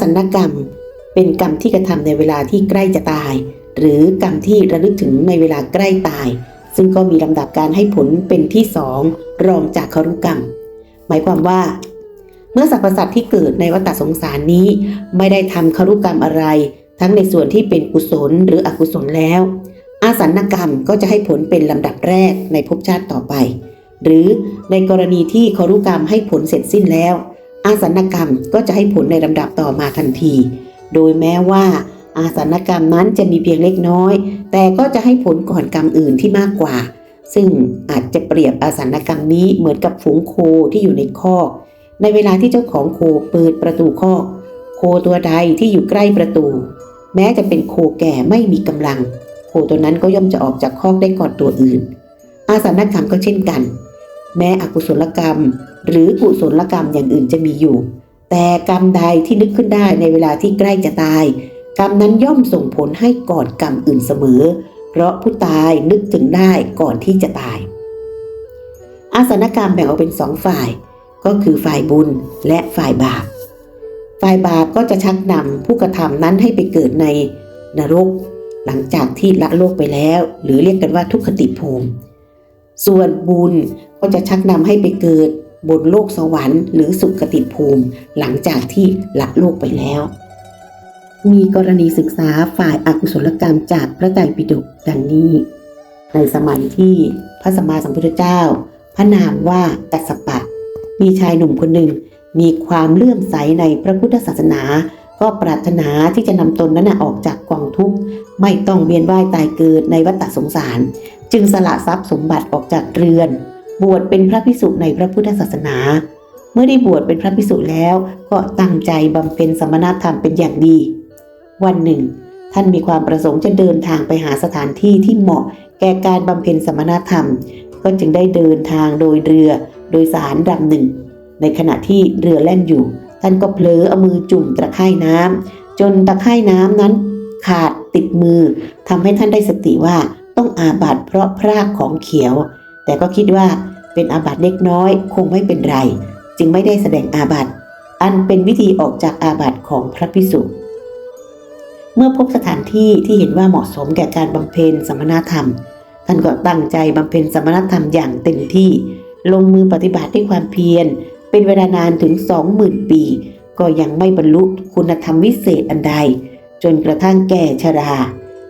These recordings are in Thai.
สันกรรม เป็นกรรมที่กระทำในเวลาที่ใกล้จะตาย หรือกรรมที่ระลึกถึงในเวลาใกล้ตาย ซึ่งก็มีลำดับการให้ผลเป็นที่สองรองจากครุกรรม หมายความว่า เมื่อสรรพสัตว์ที่เกิดในวัฏสงสารนี้ ไม่ได้ทำครุกรรมอะไร ทั้งในส่วนที่เป็นกุศลหรืออกุศลแล้ว อาสันกรรมก็จะให้ผลเป็นลำดับแรกในภพชาติต่อไป หรือในกรณีที่ครุกรรมให้ผลเสร็จสิ้นแล้ว อาสันกรรมก็จะให้ผลในลำดับต่อมาทันที โดยแม้ว่า อาสันกรรมนั้นจะมีเพียงเล็กน้อย แต่ก็จะให้ผลก่อนกรรมอื่นที่มากกว่า ซึ่งอาจจะเปรียบอาสันกรรมนี้เหมือนกับฝูงโคที่อยู่ในคอก ในเวลาที่เจ้าของโคเปิดประตูคอก โคตัวใดที่อยู่ใกล้ประตู แม้จะเป็นโคแก่ไม่มีกำลัง โคตัวนั้นก็ย่อมจะออกจากคอกได้ก่อนตัวอื่น อาสันกรรมก็เช่นกัน แม้อกุศลกรรม หรือกุศลกรรมอย่างอื่นจะมีอยู่ แต่กรรมใดที่นึกขึ้นได้ในเวลาที่ใกล้จะตาย กรรมนั้นย่อมส่งผลให้ก่อนกรรมอื่นเสมอ เพราะผู้ตายนึกถึงได้ก่อนที่จะตาย อาสนกรรมแบ่งออกเป็นสองฝ่าย ก็คือฝ่ายบุญและฝ่ายบาปฝ่ายบาปก็จะชักนำผู้กระทำนั้นให้ไปเกิดในนรก หลังจากที่ละโลกไปแล้ว หรือเรียกกันว่าทุกขติภูมิ ส่วนบุญ ก็จะชักนำให้ไปเกิดบนโลกสวรรค์หรือสุขติภูมิ หลังจากที่ละโลกไปแล้ว มีกรณีศึกษาฝ่ายอากุศลกรรมจากพระไตรปิฎกดังนี้ ในสมัยที่พระสัมมาสัมพุทธเจ้า พระนามว่ากัสสปะ มีชายหนุ่มคนหนึ่ง มีความเลื่อมใสในพระพุทธศาสนา ก็ปรารถนาที่จะนำตนนั้นออกจากกองทุกข์ ไม่ต้องเวียนว่ายตายเกิดในวัฏสงสาร จึงสละทรัพย์สมบัติออกจากเรือน บวชเป็นพระภิกษุในพระพุทธศาสนา เมื่อได้บวชเป็นพระภิกษุแล้วก็ตั้งใจบำเพ็ญสมณธรรมเป็นอย่างดี วันหนึ่ง ท่านมีความประสงค์จะเดินทางไปหาสถานที่ที่เหมาะแก่การบำเพ็ญสมณธรรม ก็จึงได้เดินทางโดยเรือโดยสารลำหนึ่ง ในขณะที่เรือแล่นอยู่ ท่านก็เผลอเอามือจุ่มตะไคร่น้ำจนตะไคร่น้ำนั้นขาดติดมือทำให้ท่านได้สติว่าต้องอาบัติเพราะพรากของเขียว แต่ก็คิดว่า เป็นอาบัติเล็กน้อยคงไม่เป็นไร จึงไม่ได้แสดงอาบัติอันเป็นวิธีออกจากอาบัติของพระภิกษุเมื่อพบสถานที่ที่เห็นว่าเหมาะสมแก่การบำเพ็ญสมณธรรม ท่านก็ตั้งใจบำเพ็ญสมณธรรมอย่างเต็มที่ ลงมือปฏิบัติด้วยความเพียร เป็นเวลานานถึงสองหมื่นปี ก็ยังไม่บรรลุคุณธรรมวิเศษอันใด จนกระทั่งแก่ชรา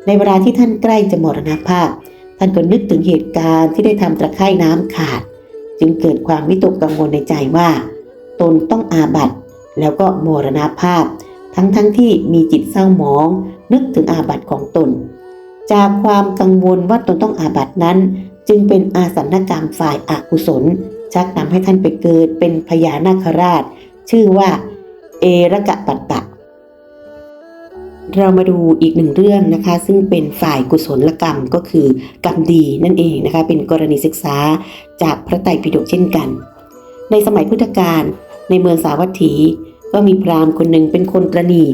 ในเวลาที่ท่านใกล้จะมรณภาพ ท่านก็นึกถึงเหตุการณ์ที่ได้ทำตะไคร่น้ำขาด จึงเกิดความวิตกกังวลในใจว่า ตนต้องอาบัติแล้วก็มรณภาพ ทั้งๆทที่มีจิตเศร้าหมอง นึกถึงอาบัติของตน จากความกังวลว่าตนต้องอาบัตินั้น จึงเป็นอาสันกรรมฝ่ายอากุศล ชักนำให้ท่านไปเกิดเป็นพญานาคราช ชื่อว่า เอรกะปัตตะ เรามาดูอีกหนึ่งเรื่องนะคะ ซึ่งเป็นฝ่ายกุศลกรรมก็คือกรรมดีนั่นเองนะคะ เป็นกรณีศึกษาจากพระไตรปิฎกเช่นกัน ในสมัยพุทธกาลในเมืองสาวัตถี ก็มีพราหมณ์คนหนึ่งเป็นคนประณี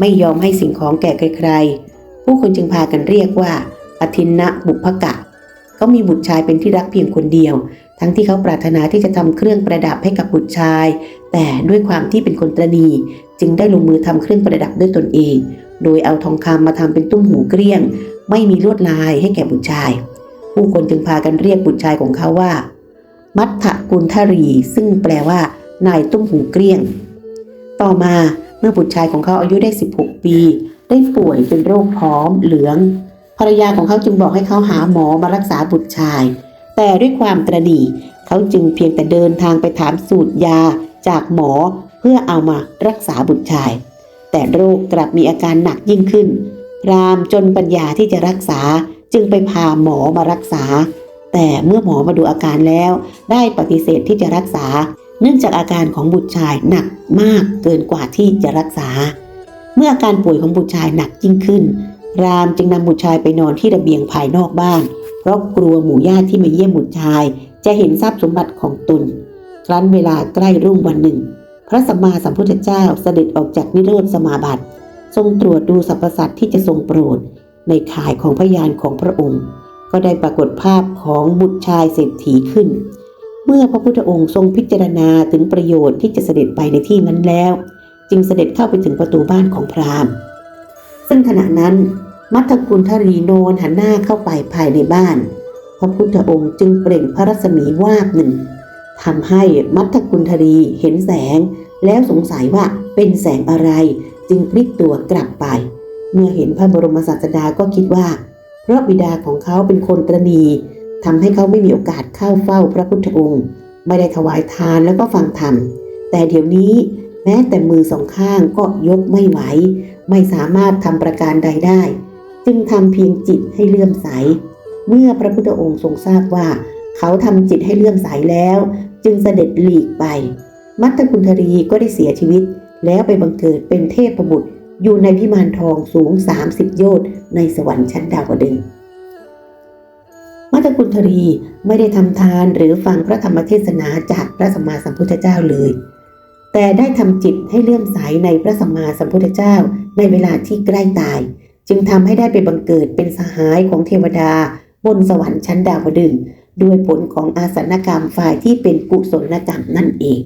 ไม่ยอมให้สิ่งของแก่ใครๆ ผู้คนจึงพากันเรียกว่าอธินนะบุพกะ เขามีบุตรชายเป็นที่รักเพียงคนเดียว ทั้งที่เขาปรารถนาที่จะทำเครื่องประดับให้กับบุตรชาย แต่ด้วยความที่เป็นคนตรณี จึงได้ลงมือทำเครื่องประดับด้วยตนเอง โดยเอาทองคำมาทำเป็นตุ้มหูเกลี้ยง ไม่มีลวดลายให้แก่บุตรชาย ผู้คนจึงพากันเรียกบุตรชายของเขาว่า มัทธกุลทรี ซึ่งแปลว่า นายตุ้มหูเกลี้ยง ต่อมาเมื่อบุตรชายของเขาอายุได้ 16 ปี ได้ป่วยเป็นโรคผอมเหลือง ภรรยาของเขาจึงบอกให้เขาหาหมอมารักษาบุตรชาย แต่ด้วยความตระหนี่เขาจึงเพียงแต่เดินทางไปถามสูตรยาจากหมอ เพื่อเอามารักษาบุตรชาย แต่โรคกลับมีอาการหนักยิ่งขึ้น พรามจนปัญญาที่จะรักษาจึงไปพาหมอมารักษา แต่เมื่อหมอมาดูอาการแล้ว ได้ปฏิเสธที่จะรักษา เนื่องจากอาการของบุตรชายหนักมากเกินกว่าที่จะรักษา เมื่ออาการป่วยของบุตรชายหนักยิ่งขึ้น รามจึงนำบุตรชายไปนอนที่ระเบียงภายนอกบ้านเพราะกลัวหมู่ญาติที่มาเยี่ยมบุตรชาย จะเห็นทรัพย์สมบัติของตน ครั้นเวลาใกล้รุ่งวันหนึ่ง พระสัมมาสัมพุทธเจ้าเสด็จออกจากนิโรธสมาบัติ ทรงตรวจดูสรรพสัตว์ที่จะทรงโปรด ในข่ายของพยานของพระองค์ ก็ได้ปรากฏภาพของบุตรชายเศรษฐีขึ้น เมื่อพระพุทธองค์ทรงพิจารณาถึงประโยชน์ที่จะเสด็จไปในที่นั้นแล้ว จึงเสด็จเข้าไปถึงประตูบ้านของพราหมณ์ ซึ่งขณะนั้นมัทธกุลทรีโนนหันหน้าเข้าไปภายในบ้าน พระพุทธองค์จึงเปล่งพระรัศมีวาบหนึ่ง ทำให้มัทธกุลทรีเห็นแสง แล้วสงสัยว่าเป็นแสงอะไร จึงพลิกตัวกลับไป เมื่อเห็นพระบรมศาสดาก็คิดว่า เพราะบิดาของเขาเป็นคนตรณีทำให้เขาไม่มีโอกาสเข้าเฝ้าพระพุทธองค์ ไม่ได้ถวายทานแล้วก็ฟังธรรม แต่เดี๋ยวนี้แม้แต่มือสองข้างก็ยกไม่ไหว ไม่สามารถทำประการใดได้ จึงทำเพียงจิตให้เลื่อมใส เมื่อพระพุทธองค์ทรงทราบว่า เขาทำจิตให้เลื่อมใสแล้ว จึงเสด็จหลีกไป มัตตคุณทรีก็ได้เสียชีวิต แล้วไปบังเกิดเป็นเทพบุตร อยู่ในพิมานทองสูง 30 โยชน์ในสวรรค์ชั้นดาวดึงส์มัตตคุณทรีไม่ได้ทำทานหรือฟังพระธรรมเทศนาจากพระสัมมาสัมพุทธเจ้าเลย แต่ได้ทำจิตให้เลื่อมใสในพระสัมมาสัมพุทธเจ้าในเวลาที่ใกล้ตาย จึงทำให้ได้ไปบังเกิดเป็นสหายของเทวดาบนสวรรค์ชั้นดาวดึงส์ ด้วยผลของอาสนกรรมฝ่ายที่เป็นกุศลกรรมนั่นเอง